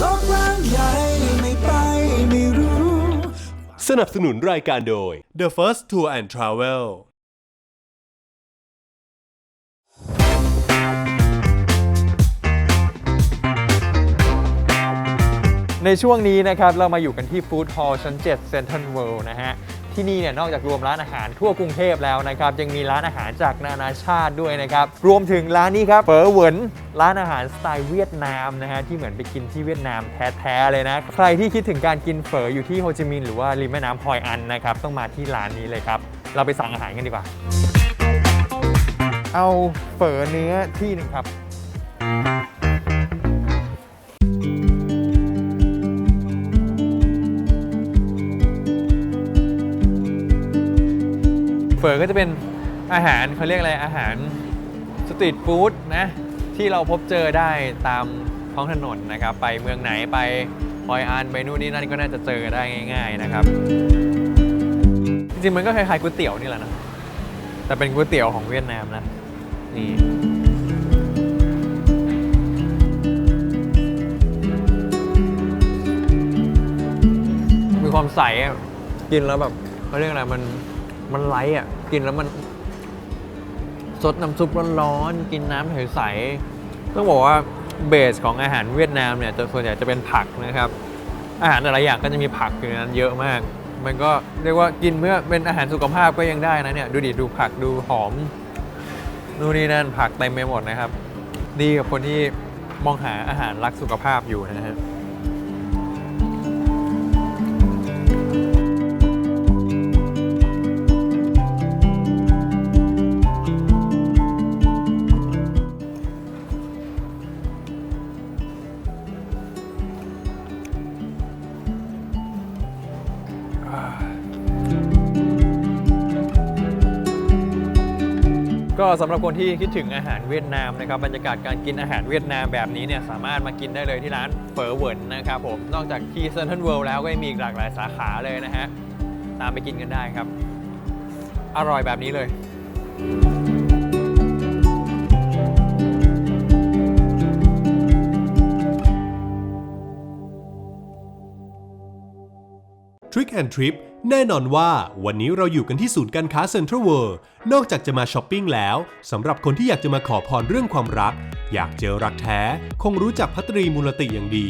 โลกกว้างใหญ่ไม่ไปไม่รู้ สนับสนุนรายการโดย The First Tour and Travel ในช่วงนี้นะครับเรามาอยู่กันที่ฟู้ดฮอลล์ชั้น7เซ็นทรัลเวิลด์นะฮะที่นี่เนี่ยนอกจากรวมร้านอาหารทั่วกรุงเทพแล้วนะครับยังมีร้านอาหารจากนานาชาติด้วยนะครับรวมถึงร้านนี้ครับเฝอเหวินร้านอาหารสไตล์เวียดนามนะฮะที่เหมือนไปกินที่เวียดนามแท้ๆเลยนะใครที่คิดถึงการกินเฝออยู่ที่โฮจิมินห์หรือว่าริมแม่น้ำฮอยอันนะครับต้องมาที่ร้านนี้เลยครับเราไปสั่งอาหารกันดีกว่า เอาเฝอเนื้อที่หนึ่งครับ เฝอก็จะเป็นอาหารเขาเรียกอะไรอาหารสตรีทฟู้ดนะที่เราพบเจอได้ตามท้องถนนนะครับ ไปเมืองไหนไปฮอยอันไปนู่นนี่นั่นก็น่าจะเจอได้ง่าย ๆนะครับ จริงๆมันก็คล้ายๆก๋วยเตี๋ยวนี่แหละนะแต่เป็นก๋วยเตี๋ยวของเวียดนามนะนี่มีความใสอะกินแล้วแบบเขาเรียกอะไรมัน มันไลท์อะ กินแล้วมันสดน้ำซุปร้อนๆ กินน้ำใสๆต้องบอกว่าเบสของอาหารเวียดนามเนี่ยจะส่วนใหญ่จะเป็นผักนะครับ อาหารแต่ละอย่างก็จะมีผักอยู่ในนั้นเยอะมาก มันก็เรียกว่ากินเพื่อเป็นอาหารสุขภาพก็ยังได้นะเนี่ย ดูดิดูผักดูหอมนู่นนี่นั่นผักเต็มไปหมดนะครับ ดีกับคนที่มองหาอาหารรักสุขภาพอยู่นะฮะ ก็สำหรับคนที่คิดถึงอาหารเวียดนามนะครับบรรยากาศการกินอาหารเวียดนามแบบนี้เนี่ยสามารถมากินได้เลยที่ร้านเฟอเวินนะครับผมนอกจากที่เซ็นทรัลเวิลด์แล้วก็ยังมีอีกหลากหลายสาขาเลยนะฮะตามไปกินกันได้ครับ อร่อยแบบนี้เลย Trick and Trip แน่นอนว่าวันนี้เราอยู่กันที่ศูนย์การค้าเซ็นทรัลเวิลด์นอกจากจะมาช้อปปิ้งแล้วสำหรับคนที่อยากจะมาขอพรเรื่องความรัก อยากเจอรักแท้ คงรู้จักพัตรีมูลติอย่างดี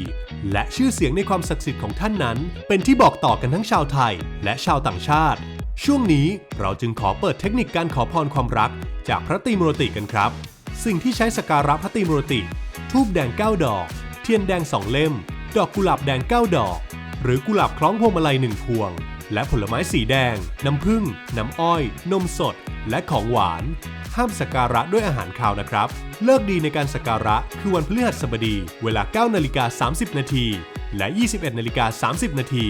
และชื่อเสียงในความศักดิ์สิทธิ์ของท่านนั้น เป็นที่บอกต่อกันทั้งชาวไทย และชาวต่างชาติ ช่วงนี้เราจึงขอเปิดเทคนิคการขอพรความรัก จากพระตรีมูลติกันครับ สิ่งที่ใช้สการะพระตรีมูลติทูบแดง 9 ดอก เทียนแดง2เล่ม ดอกกุหลาบแดง 9 ดอก หรือกุหลาบคล้องพวงมาลัย1พวง และผลไม้สีแดง น้ำผึ้ง น้ำอ้อย นมสด และของหวาน ห้ามสักการะด้วยอาหารคาวนะครับ เลิกดีในการสักการะคือวันพฤหัสบดี เวลา 9 นาฬิกา 30 นาทีและ 21นาฬิกา30 นาที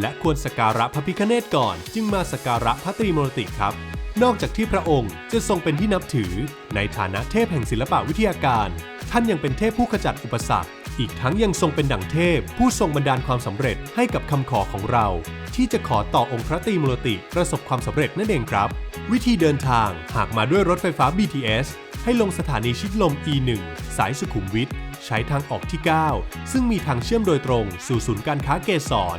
และควรสักการะพระพิฆเนศก่อน จึงมาสักการะพระตรีโมรติครับ นอกจากที่พระองค์จะทรงเป็นที่นับถือ ในฐานะเทพแห่งศิลปะวิทยาการ ท่านยังเป็นเทพผู้ขจัดอุปสรรค อีกทั้งยังทรงเป็นดั่งเทพ ผู้ทรงบันดาลความสำเร็จให้กับคำขอของเรา ที่จะขอต่อองค์พระตรีมูลติประสบความสำเร็จนั่นเองครับ วิธีเดินทางหากมาด้วยรถไฟฟ้า BTS ให้ลงสถานีชิดลม E1 สายสุขุมวิทใช้ทางออกที่ 9 ซึ่งมีทางเชื่อมโดยตรงสู่ศูนย์การค้าเกษร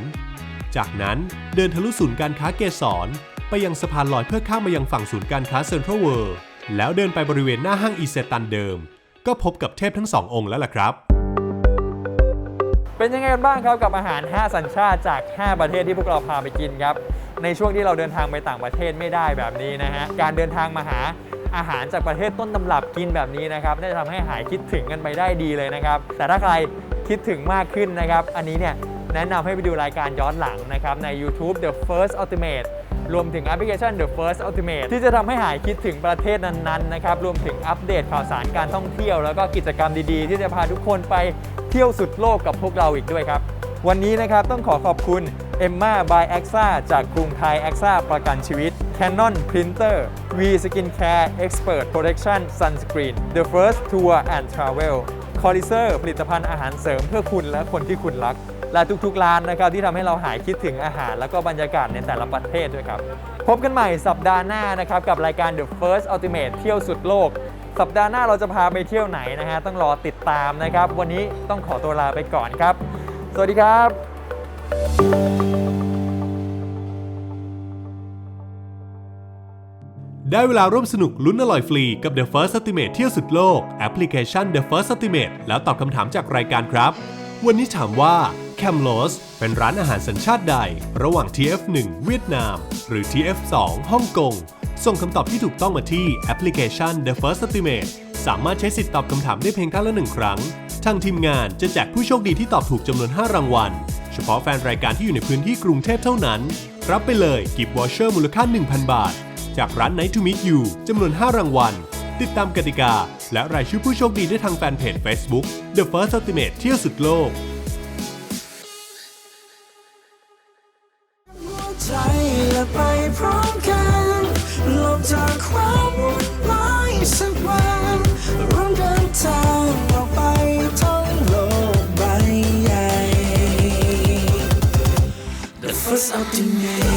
จากนั้นเดินทะลุศูนย์การค้าเกษร ไปยังสะพานลอยเพื่อข้ามมายังฝั่งศูนย์การค้าเซ็นทรัลเวิลด์แล้วเดินไปบริเวณหน้าห้างอีเซตันเดิม ก็พบกับเทพทั้งสององค์แล้วล่ะครับ เป็นยังไงกันบ้างครับกับอาหาร 5 สัญชาติจาก 5 ประเทศที่พวกเราพาไปกินครับ ในช่วงที่เราเดินทางไปต่างประเทศไม่ได้แบบนี้นะฮะ การเดินทางมาหาอาหารจากประเทศต้นตำรับกินแบบนี้นะครับน่าจะทำให้หายคิดถึงกันไปได้ดีเลยนะครับ แต่ถ้าใครคิดถึงมากขึ้นนะครับ อันนี้เนี่ยแนะนำให้ไปดูรายการย้อนหลังนะครับใน YouTube The First Ultimate รวมถึงแอปพลิเคชัน The First Ultimate ที่จะทำให้หายคิดถึงประเทศนั้นๆนะครับรวมถึงอัปเดตข่าวสารการท่องเที่ยว แล้วก็กิจกรรมดีๆ ที่จะพาทุกคนไปเที่ยวสุดโลกกับพวกเราอีกด้วยครับ วันนี้นะครับต้องขอขอบคุณ Emma by AXA จากกรุงไทย AXA ประกันชีวิต Canon Printer V Skincare Expert Protection Sunscreen The First Tour and Travel c o r d i s e r ผลิตภัณฑ์อาหารเสริมเพื่อคุณและคนที่คุณรัก และทุกๆร้านนะครับที่ทำให้เราหายคิดถึงอาหาร แล้วก็บรรยากาศในแต่ละประเทศด้วยครับ พบกันใหม่สัปดาห์หน้านะครับกับรายการ The First Ultimate เที่ยวสุดโลก สัปดาห์หน้าเราจะพาไปเที่ยวไหนนะฮะต้องรอติดตามนะครับ วันนี้ต้องขอตัวลาไปก่อนครับ สวัสดีครับ ได้เวลาร่วมสนุกลุ้นอร่อยฟรีกับ The First Estimate เที่ยวสุดโลก แอปพลิเคชัน The First Estimate แล้วตอบคำถามจากรายการครับ วันนี้ถามว่า Camlos เป็นร้านอาหารสัญชาติใด ระหว่าง TF1 เวียดนาม หรือ TF2 ฮ่องกง ส่งคำตอบที่ถูกต้องมาที่แอปพลิเคชัน The First Estimate สามารถใช้สิทธิ์ตอบคำถามได้เพียงครั้งละหนึ่งครั้ง ทางทีมงานจะแจกผู้โชคดีที่ตอบถูกจำนวน 5 รางวัล เฉพาะแฟนรายการที่อยู่ในพื้นที่กรุงเทพเท่านั้น รับไปเลยกิฟต์วอเชอร์มูลค่า 1,000 บาท จากร้าน Night to Meet You จำนวน 5 รางวัล ติดตามกติกา และรายชื่อผู้โชคดีได้ทางแฟนเพจ Facebook The First Estimate เที่ยวสุดโลกหัวใจและไปพร้อมกันหลบจากความวุ่นวายสักวันร่วมเดินทางออกไปท่องโลกใบใหญ่ The first ultimate